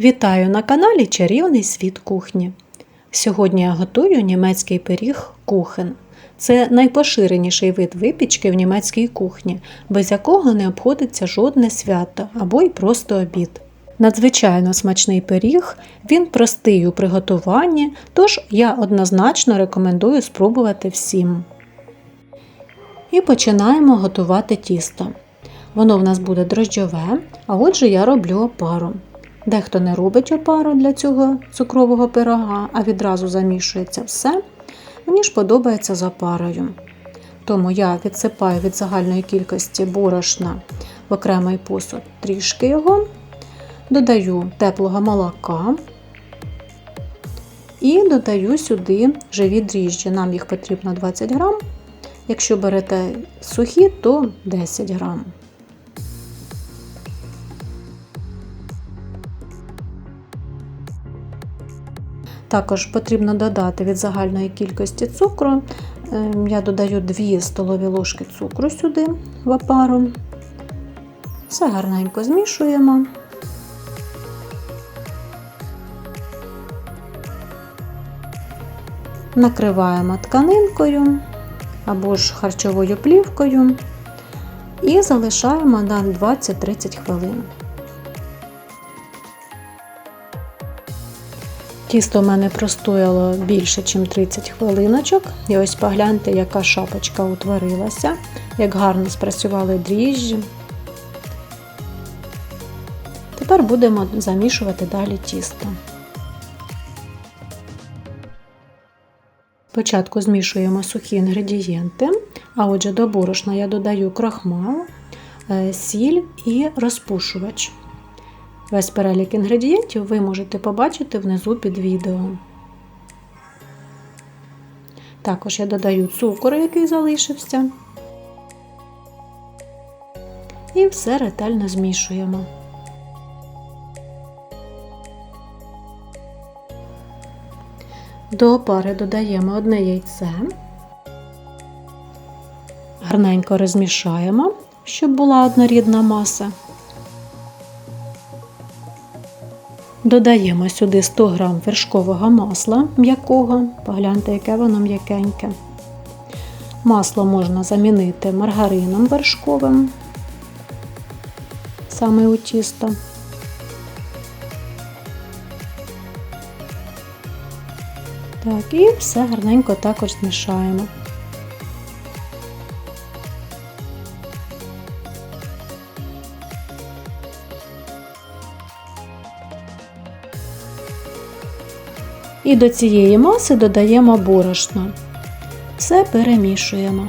Вітаю на каналі Чарівний світ кухні. Сьогодні я готую німецький пиріг кухен. Це найпоширеніший вид випічки в німецькій кухні, без якого не обходиться жодне свято або й просто обід. Надзвичайно смачний пиріг, він простий у приготуванні, тож я однозначно рекомендую спробувати всім. І починаємо готувати тісто. Воно в нас буде дрожджове, а отже я роблю опару. Дехто не робить опару для цього цукрового пирога, а відразу замішується все. Мені ж подобається з опарою. Тому я відсипаю від загальної кількості борошна в окремий посуд трішки його, додаю теплого молока і додаю сюди живі дріжджі. Нам їх потрібно 20 грам. Якщо берете сухі, то 10 грам. Також потрібно додати від загальної кількості цукру. Ем, я додаю 2 столові ложки цукру сюди в опару. Все гарненько змішуємо. Накриваємо тканинкою або ж харчовою плівкою і залишаємо на 20-30 хвилин. Тісто в мене простояло більше, ніж 30 хвилиночок. І ось погляньте, яка шапочка утворилася, як гарно спрацювали дріжджі. Тепер будемо замішувати далі тісто. Спочатку змішуємо сухі інгредієнти, а отже, до борошна я додаю крахмал, е, сіль і розпушувач. Весь перелік інгредієнтів ви можете побачити внизу під відео. Також я додаю цукор, який залишився. І все ретельно змішуємо. До опари додаємо одне яйце, гарненько розмішаємо, щоб була однорідна маса. Додаємо сюди 100 г вершкового масла м'якого, погляньте, яке воно м'якеньке. Масло можна замінити маргарином вершковим, саме у тісто. Так, і все гарненько також змішаємо. І до цієї маси додаємо борошно. Все перемішуємо.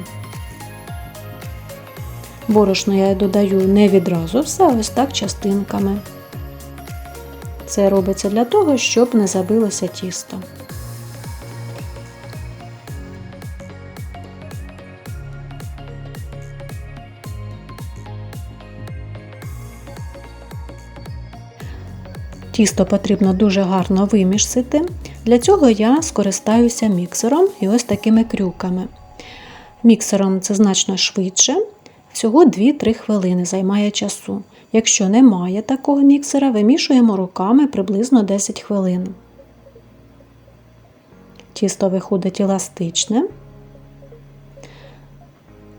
Борошно я додаю не відразу, все ось так частинками. Це робиться для того, щоб не забилося тісто. Тісто потрібно дуже гарно вимішити. Для цього я скористаюся міксером і ось такими крюками. Міксером це значно швидше, всього 2-3 хвилини займає часу. Якщо немає такого міксера, вимішуємо руками приблизно 10 хвилин. Тісто виходить еластичне,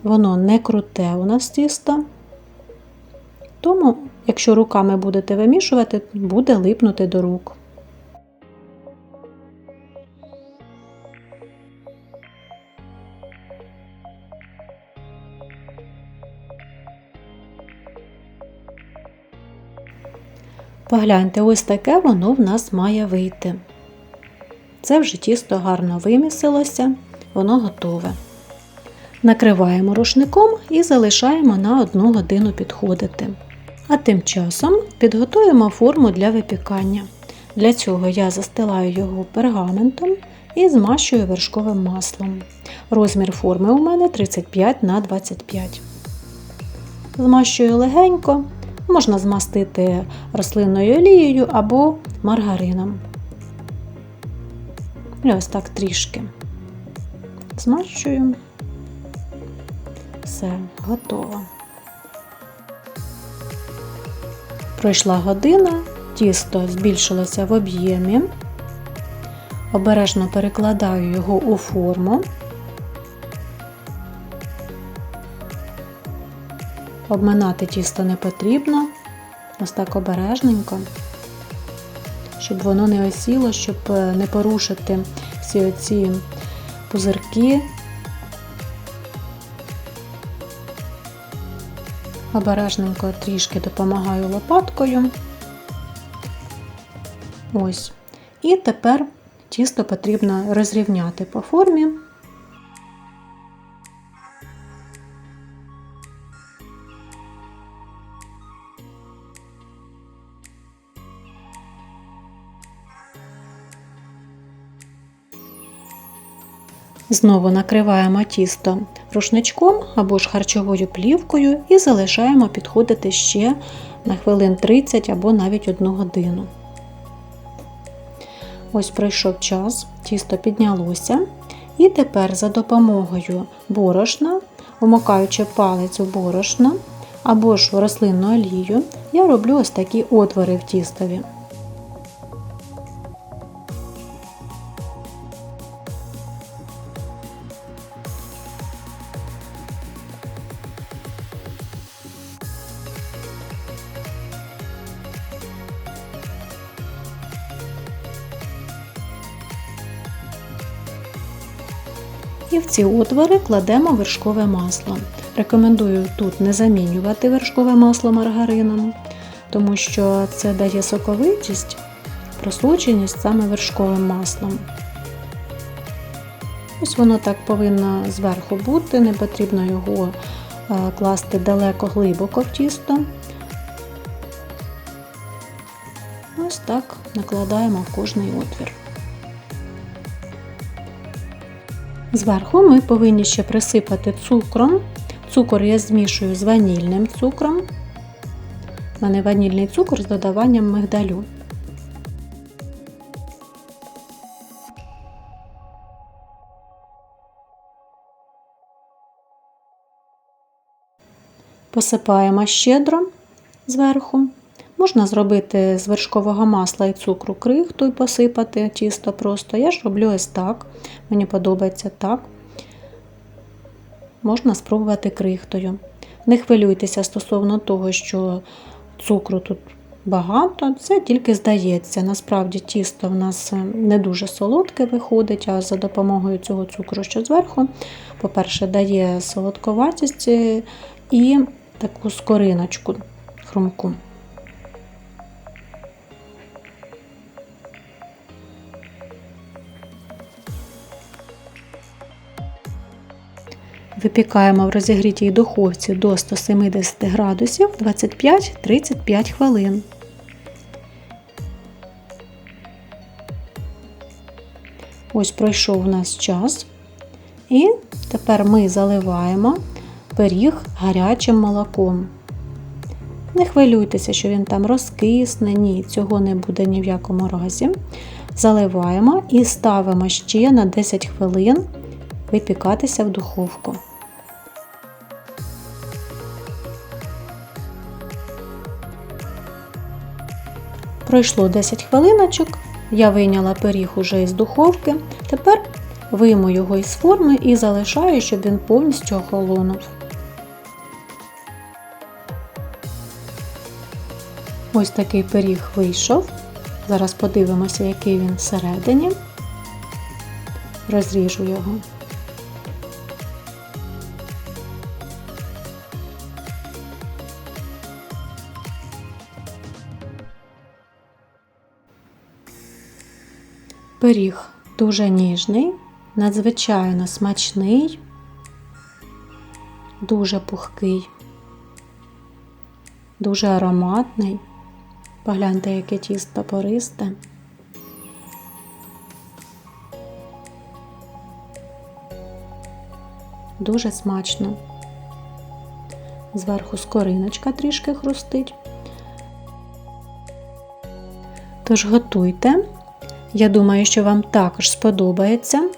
воно не круте у нас тісто. Тому, якщо руками будете вимішувати, буде липнути до рук. Погляньте, ось таке воно в нас має вийти. Це вже тісто гарно вимісилося, воно готове. Накриваємо рушником і залишаємо на 1 годину підходити. А тим часом підготуємо форму для випікання. Для цього я застилаю його пергаментом і змащую вершковим маслом. Розмір форми у мене 35 на 25. Змащую легенько, можна змастити рослинною олією або маргарином. І ось так трішки. Змащую. Все, готово. Пройшла година, тісто збільшилося в об'ємі. Обережно перекладаю його у форму. Обминати тісто не потрібно, ось так обережненько, щоб воно не осіло, щоб е, не порушити всі оці пузирки. Обережненько трішки допомагаю лопаткою. Ось. І тепер тісто потрібно розрівняти по формі. Знову накриваємо тісто рушничком або ж харчовою плівкою і залишаємо підходити ще на хвилин 30 або навіть 1 годину. Ось пройшов час, тісто піднялося. І тепер за допомогою борошна, вмикаючи палець у борошно або ж рослинну олію, я роблю ось такі отвори в тістові. І в ці отвори кладемо вершкове масло. Рекомендую тут не замінювати вершкове масло маргарином, тому що це дає соковитість, просоченість саме вершковим маслом. Ось воно так повинно зверху бути, не потрібно його е, класти далеко глибоко в тісто. Ось так накладаємо в кожний отвір. Зверху ми повинні ще присипати цукром. Цукор я змішую з ванільним цукром. У мене ванільний цукор з додаванням мигдалю. Посипаємо щедро зверху. Можна зробити з вершкового масла і цукру крихту і посипати тісто просто. Я ж роблю ось так. Мені подобається так. Можна спробувати крихтою. Не хвилюйтеся стосовно того, що цукру тут багато, це тільки здається. Насправді тісто в нас не дуже солодке виходить, а за допомогою цього цукру, що зверху, по-перше, дає солодковатість і таку скориночку хрумку. Випікаємо в розігрітій духовці до 170 градусів 25-35 хвилин. Ось пройшов у нас час. І тепер ми заливаємо пиріг гарячим молоком. Не хвилюйтеся, що він там розкисне, ні, цього не буде ні в якому разі. Заливаємо і ставимо ще на 10 хвилин випікатися в духовку. Пройшло 10 хвилиночок, я вийняла пиріг уже із духовки. Тепер вийму його із форми і залишаю, щоб він повністю охолонув. Ось такий пиріг вийшов. Зараз подивимося, який він всередині. Розріжу його. Пиріг дуже ніжний, надзвичайно смачний, дуже пухкий, дуже ароматний. Погляньте, яке тісто пористе. Дуже смачно. Зверху скориночка трішки хрустить. Тож готуйте. Я думаю, що вам також сподобається.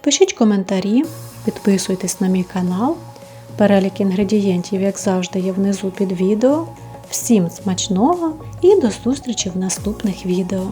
Пишіть коментарі, підписуйтесь на мій канал. Перелік інгредієнтів, як завжди, є внизу під відео. Всім смачного і до зустрічі в наступних відео!